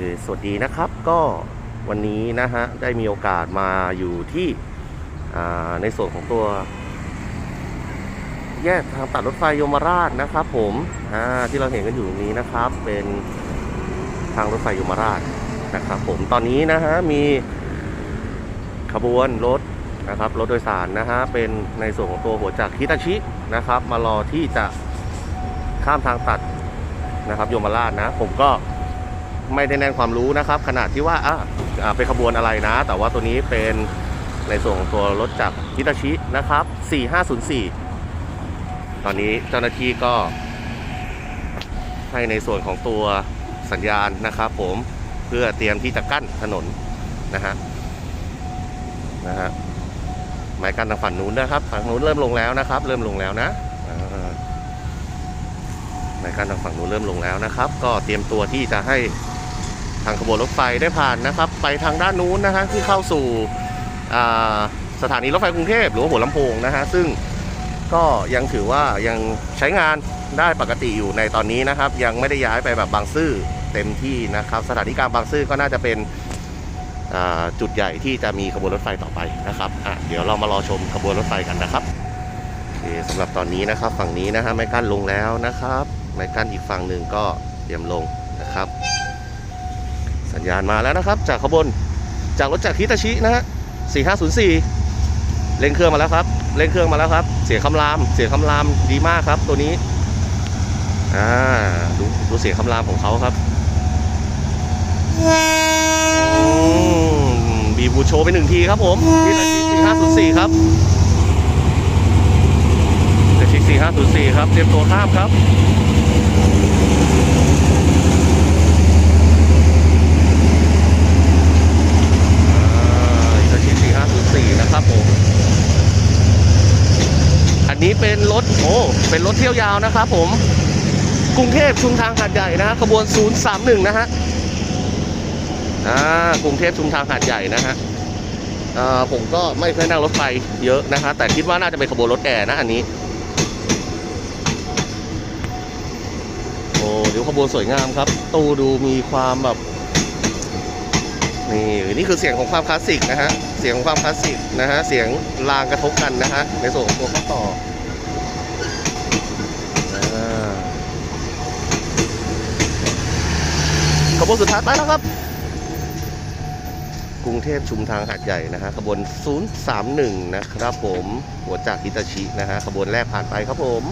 อสวัสดีนะครับก็วันนี้นะฮะได้มีโอกาสมาอยู่ที่ในส่วนของตัว แยกทางตัดรถไฟยมราชนะครับ ผมที่เราเห็นกันอยู่นี้นะครับ เป็นทางรถไฟยมราชนะครับ ผมตอนนี้นะฮะมีขบวนรถนะครับรถโดยสารนะฮะเป็นในส่วนของตัวหัวจักรฮิตาชินะครับ มารอที่จะข้ามทางตัดนะครับยมราชนะ ผมก็ ไม่ได้แน่นความรู้นะครับ ขนาดที่ว่าอ่าเป็นขบวนอะไรนะ แต่ว่าตัวนี้เป็นในส่วนของตัวรถจากฮิตาชินะครับ 4504 ตอนนี้เจ้าหน้าที่ก็ให้ในส่วนของตัวสัญญาณนะครับผมเพื่อเตรียมที่จะกั้นถนนนะฮะนะฮะหมายกั้นทางฝั่งนู้นนะครับฝั่งนู้นเริ่มลงแล้วนะครับ เริ่มลงแล้วนะหมายกั้นทางฝั่งนู้นเริ่มลงแล้วนะครับ ก็เตรียมตัวที่จะให้างขบวนรถไฟได้ผ่านนะครับ ไปทางด้านนู้นนะฮะที่เข้าสู่สถานีรถไฟกรุงเทพหรือว่าหัวลำโพงนะฮะซึ่งก็ยังถือว่ายังใช้งานได้ปกติอยู่ในตอนนี้นะครับ ยังไม่ได้ย้ายไปแบบบางซื่อเต็มที่นะครับ สถานีกลางบางซื่อก็น่าจะเป็นจุดใหญ่ที่จะมีขบวนรถไฟต่อไปนะครับอะเดี๋ยวเรามารอชมขบวนรถไฟกันนะครับโอเคสำหรับตอนนี้นะครับ ฝั่งนี้นะฮะไม้กั้นลงแล้วนะครับไม้กั้นอีกฝั่งหนึ่งก็เตรียมลงนะครับ สัญญาณมาแล้วนะครับ จากขบวนจากรถจากฮิตาชินะฮะ4504 เร่งเครื่องมาแล้วครับ เร่งเครื่องมาแล้วครับ เสียงคำราม เสียงคำรามดีมากครับ ตัวนี้ อ่า ดูดูเสียงคำรามของเขาครับบีบูโชว์ไปหนึ่งทีครับผมฮิตาชิ4504 ครับฮิตาชิ4504 ครับ เตรียมตัวข้ามครับ อิตาชิ4504 นะครับผม อั นี้เป็นรถโอ้เป็นรถเที่ยวยาวนะครับผมกรุงเทพชุมทางหาดใหญ่นะฮะขบวน 031 นะฮะอ่ากรุงเทพชุมทางหาดใหญ่นะฮะอ่าผมก็ไม่เคยนั่งรถไฟเยอะนะฮะแต่คิดว่าน่าจะเป็นขบวนรถแอร์นะอันนี้โอ้เดี๋ยวขบวนสวยงามครับ ตู้ดูมีความแบบนี่นี่คือเสียงของความคลาสสิกนะฮะ เสียงของความคลาสสิกนะฮะ เสียงรางกระทบกันนะฮะ ในส่วนของตัวข้อต่อ ขบวนสุดท้ายไปแล้วครับ กรุงเทพชุมทางหาดใหญ่นะฮะขบวน 031 นะครับผม หัวจากฮิตาชินะฮะขบวนแรกผ่านไปครับผม